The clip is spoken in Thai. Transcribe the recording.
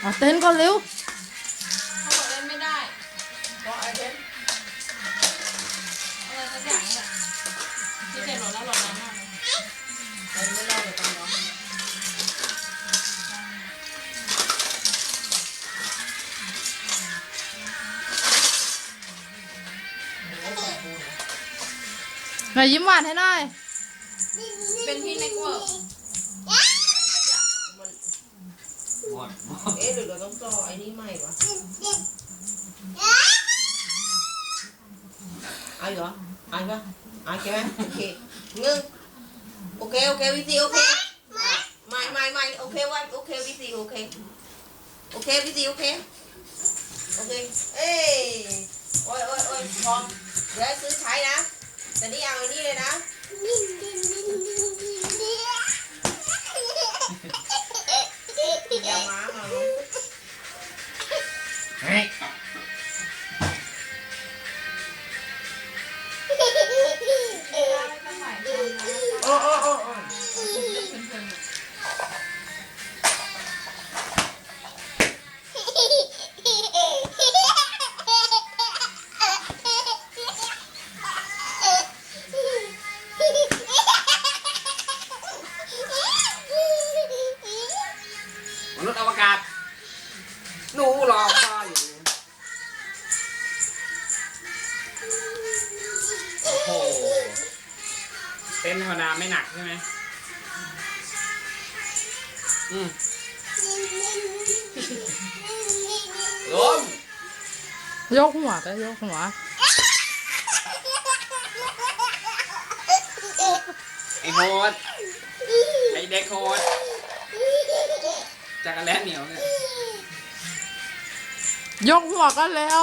เอาเต้นก่อนเร็วเขาบอกเล่นไม่ได้เพราะไอเล่นอะไรสักอย่างนี่แหละที่เจ็บหลอดแล้วหลอดแล้วมาก หนยิ้มหวานให้หน่อย เป็นที่เน็กเวิร์กหมดเอ๊ะหรือเราต้องต่อไอ้นี่ใหม่วะไอ้เหรอไอ้ปะไอ้ใช่ไหมโอเคหนึ่งโอเคโอเควิซีโอเคอ่ไม่ไม่ไม่โอเควันโอเควิซีโอเคโอเควิซีโอเคโอเคเอ้ยโอ้ยโอ้ยโอ้ยพร้อมเดี๋ยวซื้อใช้นะ แต่นี่เอาไอ้นี่เลยนะ อย่ามามา เฮ้ย มนุษย์อวกาศหนูรอพ่ออยู่โอ้โหเต้นธรรมดาไม่หนักใช่ไหมอืมล้มยกหัวก็ยกหัวไอ้โหดไอ้เด็กโหด จากรแล้เหนียวเนี่ย ยกหัวกันแล้ว